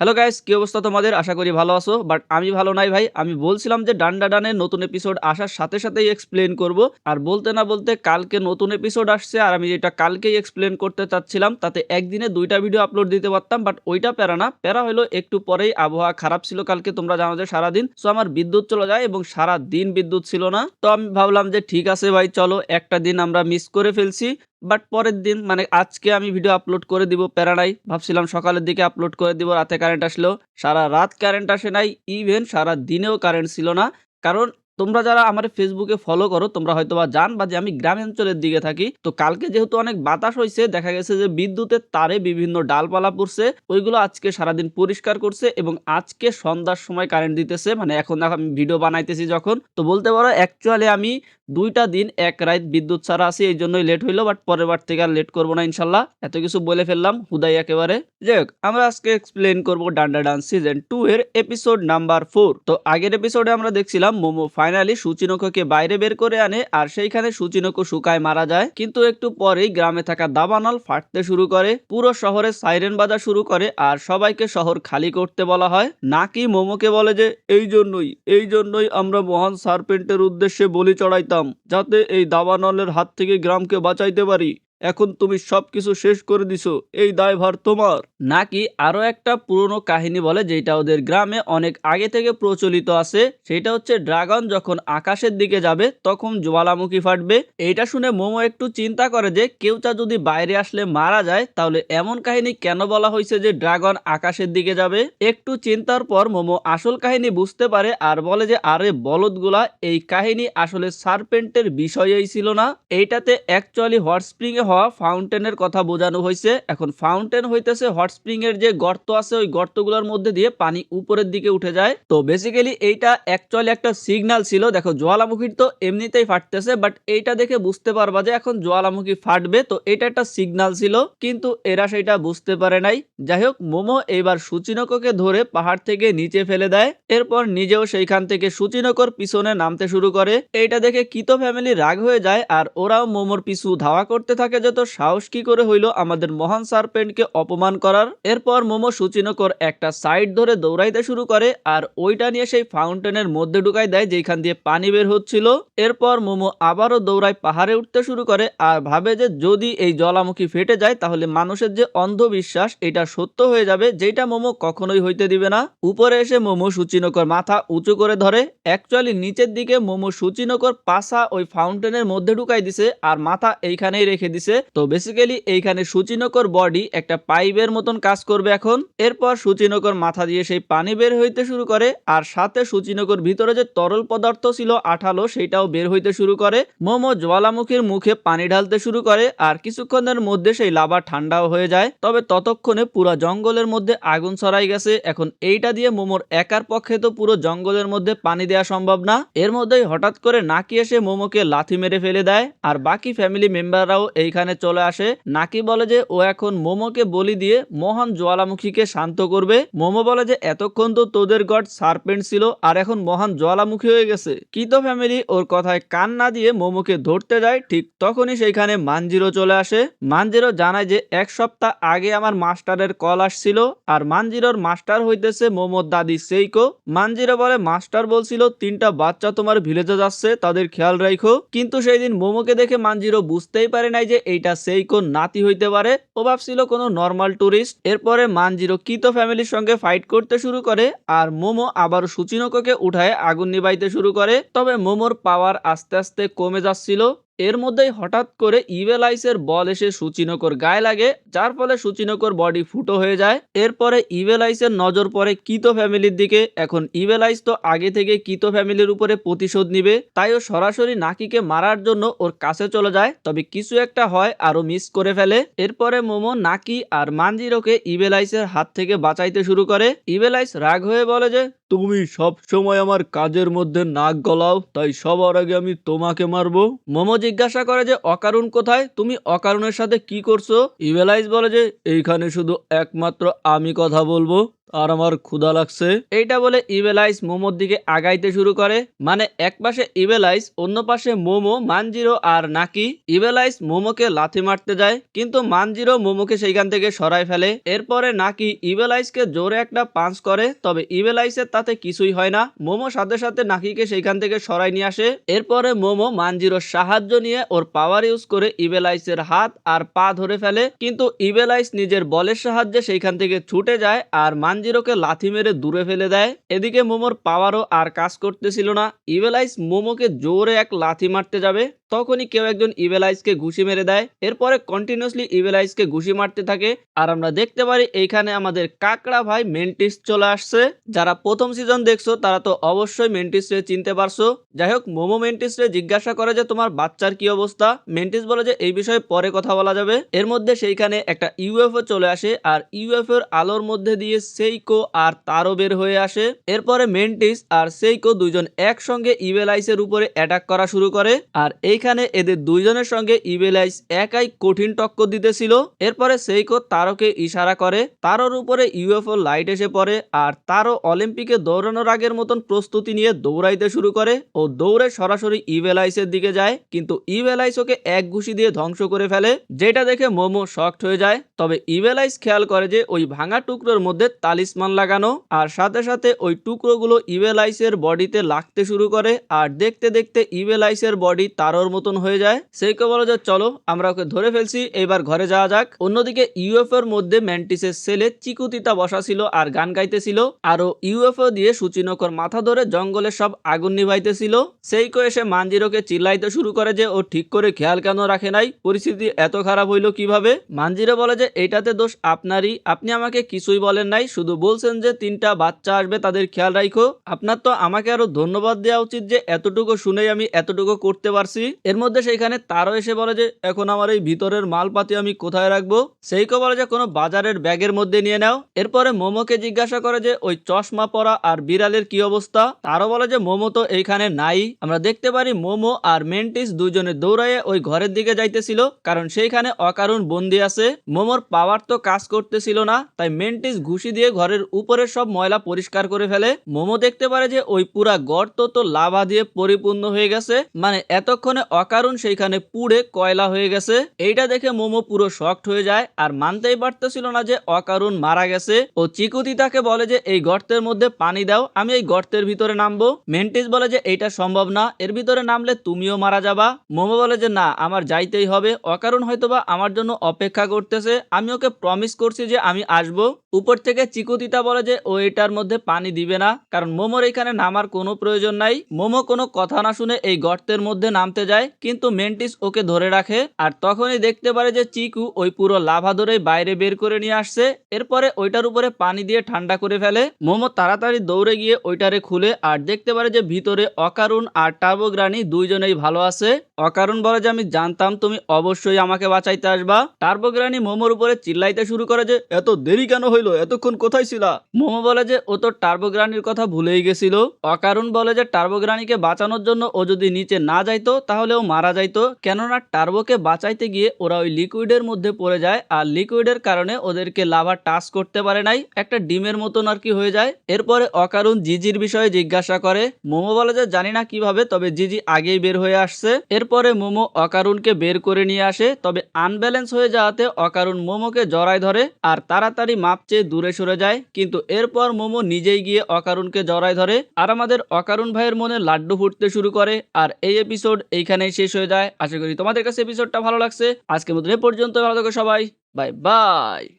Hello guys কি অবস্থা তোমাদের? আশা করি ভালো আছো বাট আমি ভালো নাই ভাই। আমি বলছিলাম যে ডান্ডা ডানের নতুন এপিসোড আসার সাথে সাথেই এক্সপ্লেন করব। আর বলতে না বলতে কালকে নতুন এপিসোড আসছে, আর আমি যেটা কালকেই এক্সপ্লেন করতে চাচ্ছিলাম, তাতে একদিনে দুইটা ভিডিও আপলোড দিতে পারতাম বাট ওইটা প্যারা না। প্যারা হলো একটু পরেই আবহাওয়া খারাপ ছিল কালকে, তোমরা জানো যে সারাদিন সো আমার বিদ্যুৎ চলে যায় এবং সারা দিন বিদ্যুৎ ছিল না। তো আমি ভাবলাম যে ঠিক আছে ভাই, চলো একটা দিন আমরা মিস করে ফেলছি। বাট পরের দিন মানে আজকে আমি ভিডিও আপলোড করে দিব প্যারা নাই ভাবছিলাম সকালের দিকে আপলোড করে দিব, রাতে কারেন্ট আসলো। সারা রাত কারেন্ট আসে নাই ইভেন সারা দিনেও কারেন্ট ছিল না। কারণ তোমরা যারা আমার ফেসবুকে ফলো করো, তোমরা হয়তো বা জান বা যে আমি গ্রামাঞ্চলের দিকে থাকি। তো কালকে যেহেতু অনেক বাতাস হয়েছে দেখা গেছে যে বিদ্যুতের তারে বিভিন্ন ডালপালা পড়ছে, ওইগুলো আজকে সারাদিন পরিষ্কার করছে এবং আজকে সন্ধ্যার সময় কারেন্ট দিতেছে। মানে এখন আমি ভিডিও বানাইতেছি যখন। তো বলতে পারো অ্যাকচুয়ালি আমি দুইটা দিন এক রাত বিদ্যুৎ ছাড়া আছি, এই জন্যই লেট হইল বাট পরের বার থেকে আর লেট করব না ইনশাল্লাহ। এত কিছু বলে ফেললাম, হুদাই একেবারে। যাই হোক, আমরা আজকে এক্সপ্লেন করব ডান্ডা ডান্স সিজন টু এর এপিসোড নাম্বার ফোর তো আগের এপিসোডে আমরা দেখছিলাম মোমো ফাইনালি সুচিনকোকে বাইরে বের করে আনে, আর সেইখানে সুচিনকো শুকায় মারা যায়। কিন্তু একটু পরেই গ্রামে থাকা দাবানল ফাটতে শুরু করে, পুরো শহরে সাইরেন বাজা শুরু করে, আর সবাইকে শহর খালি করতে বলা হয়। নাকি মোমোকে বলে যে, এই জন্যই এই জন্যই আমরা মহান সার্পেন্টের উদ্দেশ্যে বলি চড়াইতাম, যাতে এই দাবানলের হাত থেকে গ্রামকে বাঁচাইতে পারি। এখন তুমি সবকিছু শেষ করে দিছো, এই দায়ভার তোমার। নাকি আরও একটা পুরনো কাহিনী বলে, যেটা ওদের গ্রামে অনেক আগে থেকে প্রচলিত আছে? সেটা হচ্ছে ড্রাগন যখন আকাশের দিকে যাবে, তখন জ্বালামুখী ফাটবে। এটা শুনে মোমো একটু চিন্তা করে যে কেউটা যদি বাইরে আসলে মারা যায়, তাহলে এমন কাহিনী কেন বলা হয়েছে যে ড্রাগন আকাশের দিকে যাবে? একটু চিন্তার পর মোমো আসল কাহিনী বুঝতে পারে আর বলে যে, আরে বলদগুলা, এই কাহিনী আসলে সার্পেন্টের বিষয়েই ছিল না। এইটাতে অ্যাকচুয়ালি হট স্প্রিং এ হওয়া ফাউন্টেনের কথা বোঝানো হয়েছে। এখন ফাউন্টেন হইতেছে হট স্প্রিং এর যে গর্ত আছে, ওই গর্তগুলোর মধ্যে দিয়ে পানি উপরের দিকে উঠে যায়। তো বেসিক্যালি এইটা অ্যাকচুয়ালি একটা সিগন্যাল ছিল। দেখো জোয়ালামুখীর তো এমনিতেই ফাটতেছে বাট এইটা দেখে বুঝতে পারবা যে এখন জোয়ালামুখী ফাটবে। তো এটা একটা সিগন্যাল ছিল, কিন্তু এরা সেটা বুঝতে পারে নাই। যাই হোক, মোমো এইবার সুচিনকোকে ধরে পাহাড় থেকে নিচে ফেলে দেয়। এরপর নিজেও সেইখান থেকে সুচিনকোর পিছনে নামতে শুরু করে। এইটা দেখে কিতো ফ্যামিলি রাগ হয়ে যায়, আর ওরাও মোমোর পিছু ধাওয়া করতে থাকে। যত সাহস কি করে হইল আমাদের মহান সার্পেন্টকে অপমান করার, এরপর মোমো সুচিনকর একটা সাইড ধরে দৌড়াইতে শুরু করে আর ওইটা নিয়ে সেই ফাউন্টেনের মধ্যে ঢুকাই দেয় যেখান দিয়ে পানি বের হচ্ছিল। এরপর মোমো আবারও দৌড়ায় পাহাড়ে উঠতে শুরু করে আর ভাবে যে যদি এই জলামুখী ফেটে যায় তাহলে মানুষের যে অন্ধবিশ্বাস এটা সত্য হয়ে যাবে যেটা মোমো কখনোই হইতে দিবে না। উপরে এসে মোমো সুচিনকর মাথা উঁচু করে ধরে, অ্যাকচুয়ালি নিচের দিকে মোমো সুচিনকর পাশা ওই ফাউন্টেনের মধ্যে ঢুকাই দিছে আর মাথা এইখানেই রেখে দিছে। তো বেসিক্যালি এইখানে সুচিনকর বডি একটা পাইপের মতন কাজ করবে এখন। এরপর সুচিনকর মাথা দিয়ে সেই পানি বের হইতে শুরু করে। আর সাথে সুচিনকর ভিতরে যে তরল পদার্থ ছিল আঠালো সেটাও বের হইতে শুরু করে। মোমো জ্বালামুখীর মুখে পানি ঢালতে শুরু করে। আর কিছুক্ষণের মধ্যে সেই লাভা ঠান্ডাও হয়ে যায়। তবে ততক্ষণে পুরো জঙ্গলের মধ্যে আগুন ছড়াই গেছে। এখন এইটা দিয়ে মোমোর একার পক্ষে তো পুরো জঙ্গলের মধ্যে পানি দেওয়া সম্ভব না। এর মধ্যেই হঠাৎ করে নাকি এসে মোমোকে লাথি মেরে ফেলে দেয়। আর বাকি ফ্যামিলি মেম্বাররাও এইখানে চলে আসে। নাকি বলে যে, ও এখন মোমোকে বলি দিয়ে মহান জ্বালামুখীকে শান্ত করবে? মোমো বলে যে, এতক্ষণ তো তোদের গড সার্পেন্ট ছিল, আর এখন মহান জ্বালামুখী হয়ে গেছে। কিতো ফ্যামিলি ওর কথায় কান না দিয়ে মোমোকে ধরতে যায়, ঠিক তখনই সেইখানে মানজিরো চলে আসে। মানজিরো জানায় যে, এক সপ্তাহ আগে আমার মাস্টারের কল আসছিল, আর মানজিরোর মাস্টার হইতেছে মোমোর দাদি সেইকো। মানজিরো বলে, মাস্টার বলছিল, তিনটা বাচ্চা তোমার ভিলেজে যাচ্ছে, তাদের খেয়াল রাখো কিন্তু সেই দিন মোমোকে দেখে মানজিরো বুঝতেই পারে নাই যে এইটা সেই কোন নাতি হইতে পারে। ও ভাবছিল কোনো নর্মাল টুরিস্ট এরপরে মানজিরো কিতো ফ্যামিলির সঙ্গে ফাইট করতে শুরু করে আর মোমো আবার সুচিনকোকে উঠায় আগুন নিবাইতে শুরু করে। তবে মোমোর পাওয়ার আস্তে আস্তে কমে যাচ্ছিল। এর মধ্যেই হঠাৎ করে ইভেলাইসের বল এসে সুচিনকর গায়ে লাগে, যার ফলে সুচিনকর বডি ফুটো হয়ে যায়। এরপরে ইভেলাইসের নজর পড়ে কিতো ফ্যামিলির দিকে। এখন ইভেলাইস তো আগে থেকে কিতো ফ্যামিলির উপরে প্রতিশোধ নিবে, তাই ও সরাসরি নাকিকে মারার জন্য ওর কাছে চলে যায়। তবে কিছু একটা হয় আরও মিস করে ফেলে। এরপরে মোমো, নাকি আর মানজিরোকে ইভেলাইসের হাত থেকে বাঁচাইতে শুরু করে। ইভেলাইস রাগ হয়ে বলে যে, তুমি সব সময় আমার কাজের মধ্যে নাক গলাও, তাই সবার আগে আমি তোমাকে মারবো। মোমো জিজ্ঞাসা করে যে, অকারণ কোথায়? তুমি অকারণের সাথে কি করছ? ইভেলাইজ বলে যে, এইখানে শুধু একমাত্র আমি কথা বলব। আর আমার ক্ষুধা লাগছে। এইটা বলে ইভেলাইস মোমোর দিকে আগাইতে শুরু করে। মানে এক পাশে ইভেলাইস অন্য পাশে মোমো, মানজিরো আর নাকি ইভেলাইস মোমোকে লাথি মারতে যায়। কিন্তু মানজিরো মোমোকে সেইখান থেকে সরাই ফেলে। এরপরে নাকি ইভেলাইসকে জোরে একটা পাঞ্চ করে। তবে ইভেলাইসের তাতে কিছুই হয় না। মোমো সাথে সাথে নাকিকে সেইখান থেকে সরাই নিয়ে আসে। এরপরে মোমো মানজিরোর সাহায্য নিয়ে ওর পাওয়ার ইউজ করে ইভেলাইসের হাত আর পা ধরে ফেলে। কিন্তু ইভেলাইস নিজের বলের সাহায্যে সেইখান থেকে ছুটে যায় আর মানজিরোকে লাথি মেরে দূরে ফেলে দেয়। এদিকে মোমোর পাওয়ারও আর কাজ করতেছিল না। ইভেলাইস মোমোকে জোরে এক লাথি মারতে যাবে। তখনই কেউ একজন ইভেলাইসকে ঘুষি মেরে দেয়। এরপরে কন্টিনিউসলি ইভেলাইসকে ঘুষি মারতে থাকে। আর আমরা দেখতে পারি এইখানে আমাদের কাকড়া ভাই মেন্টিস চলে আসছে। যারা প্রথম সিজন দেখছ, তারা তো অবশ্যই মেন্টিস রে চিনতে পারছ। যাই হোক, মোমো মেন্টিস রে জিজ্ঞাসা করে যে তোমার বাচ্চার কি অবস্থা? মেন্টিস বলে যে, এই বিষয়ে পরে কথা বলা যাবে। এর মধ্যে সেইখানে একটা ইউএফও চলে আসে। আর ইউএফও এর আলোর মধ্যে দিয়ে সেইকো আর তারও বের হয়ে আসে। এরপরে মেন্টিস আর সেইকো দুইজন একসঙ্গে ইভেলাইসের উপরে অ্যাটাক করা শুরু করে। আর এইখানে এদের দুইজনের সঙ্গে ইভেলাইস একাই কঠিন টক্কর দিতেছিল। এরপরে সেইকো তারকে ইশারা করে। তারর উপরে ইউএফও লাইট এসে পড়ে আর তারও অলিম্পিকে দৌড়ানোর আগের মতন প্রস্তুতি নিয়ে দৌড়াইতে শুরু করে ও দৌড়ে সরাসরি ইভেলাইসের দিকে যায়। কিন্তু ইভেলাইস ওকে এক ঘুষি দিয়ে ধ্বংস করে ফেলে, যেটা দেখে মোমো শক্ট হয়ে যায়। তবে ইভেলাইস খেয়াল করে যে ওই ভাঙা টুকরোর মধ্যে তালিসমান লাগানো, আর সাথে সাথে ওই টুকরোগুলো ইভেলাইসের বডিতে লাগতে শুরু করে, আর দেখতে দেখতে ইভেলাইসের বডি তারর মতন হয়ে যায়। সেইকে বলো যে, চলো, আমরা ওকে ধরে ফেলছি, এবার ঘরে যাওয়া যাক। অন্যদিকে ইউএফও এর মধ্যে ম্যান্টিসের সেলে চিকুতিতা বসা ছিল আর গান গাইতেছিল আরও ইউএফও দিয়ে সুচিনকর মাথা ধরে জঙ্গলে সব আগুন নিভাইতেছিল সেইকো এসে মানজিরোকে চিল্লাইতে শুরু করে যে, ও ঠিক করে খেয়াল কেন রাখে নাই? পরিস্থিতি এত খারাপ হইল কীভাবে? মানজিরো বলে যে, এটাতে দোষ আপনারই। আপনি আমাকে কিছুই বলেন নাই, শুধু বলছেন যে তিনটা বাচ্চা আসবে, তাদের খেয়াল রাখো আপনার তো আমাকে আরও ধন্যবাদ দেওয়া উচিত যে এতটুকু শুনেই আমি এতটুকু করতে পারছি। এর মধ্যে সেইখানে তারও এসে বলে যে, এখন আমার এই ভিতরের মালপাতি আমি কোথায় রাখব? সেইকো বলে যে কোনো বাজারের ব্যাগের মধ্যে নিয়ে নাও। এরপরে মোমোকে জিজ্ঞাসা করে যে, ওই চশমা পরা আর বিড়ালের কি অবস্থা? তারও বলে যে, মোমো তো এইখানে নাই। আমরা দেখতে পারি মোমো আর মেন্টিস দুজনে দৌড়াইয়ে ওই ঘরের দিকে যাইতেছিল, কারণ সেইখানে অকারণ বন্দি আছে। মোমোর পাওয়ার তো কাজ করতেছিল না, তাই মেন্টিস ঘুষি দিয়ে ঘরের উপরের সব ময়লা পরিষ্কার করে ফেলে। মোমো দেখতে পারে যে ওই পুরা গর্ত তো লাভা দিয়ে পরিপূর্ণ হয়ে গেছে। মানে এতক্ষণে অকারণ সেইখানে পুড়ে কয়লা হয়ে গেছে। এইটা দেখে মোমো পুরো শকড হয়ে যায় আর মানতেই পারতেছিল না যে অকারণ মারা গেছে। ও চিকুতি তাকে বলে যে, এই গর্তের মধ্যে পানি দাও, আমি এই গর্তের ভিতরে নামবো। মেন্টিস বলে যে, এইটা সম্ভব না, এর ভিতরে নামলে তুমিও মারা যাবা। মোমো বলে যে, না, আমার যাইতেই হবে। অকারণ হয়তোবা আমার জন্য অপেক্ষা করতেছে। আমি ওকে প্রমিস করছি যে আমি আসব। উপর থেকে চিকুতিতা বলে যে ও এটার মধ্যে পানি দিবে না, কারণ মোমোর এখানে নামার কোনো প্রয়োজন নাই। মোমো কোনো কথা না শুনে এই গর্তের মধ্যে নামতে যায়, কিন্তু মেন্টিস ওকে ধরে রাখে, আর তখনই দেখতে পারে যে চিকু ওই পুরো লাভা ধরে বাইরে বের করে নিয়ে আসছে। এরপরে ওইটার উপরে পানি দিয়ে ঠান্ডা করে ফেলে। মোমো তাড়াতাড়ি দৌড়ে গিয়ে ওইটারে খুলে, আর দেখতে পারে যে ভিতরে অকারুণ আর টার্বোগ্রানি দুইজনেই ভালো আছে। অকারণ বলে যে, আমি জানতাম তুমি অবশ্যই আমাকে বাঁচাইতে আসবা। টার্বোগ্রানি মোমোর উপরে চিল্লাইতে শুরু করে যে, এত দেরি কেন হইল? এতক্ষণ কোথায় ছিলা? মোমো বলে যে ও তো টার্বোগ্রানির কথা ভুলেই গেছিল। অকারণ বলে যে টার্বোগ্রানিকে বাঁচানোর জন্য ও যদি নিচে না যাইতো, তাহলে ও মারা যাইতো। কেননা টার্বোকে বাঁচাইতে গিয়ে ওরা ওই লিকুইডের মধ্যে পড়ে যায় আর লিকুইডের কারণে ওদেরকে লাভা টাচ করতে পারে নাই। একটা ডিমের মতন আর কি হয়ে যায়। এরপরে অকারণ জিজির বিষয়ে জিজ্ঞাসা করে, মোমো বলে যে জানি না কীভাবে, তবে জিজি আগেই বের হয়ে আসছে। এরপরে মোমো অকারুণকে বের করে নিয়ে আসে, তবে আনব্যালেন্স হয়ে যাওয়াতে অকারুণ মোমোকে জড়ায় ধরে আর তাড়াতাড়ি মাপ চেয়ে দূরে সরে যায়, কিন্তু এরপর মোমো নিজেই গিয়ে অকারুণকে জড়ায় ধরে আর আমাদের অকারুণ ভাইয়ের মনে লাড্ডু ফুটতে শুরু করে। আর এই এপিসোড এইখানেই শেষ হয়ে যায়। আশা করি তোমাদের কাছে এপিসোডটা ভালো লাগছে। আজকের মতো এ পর্যন্ত ভালো থাকো সবাই। Bye bye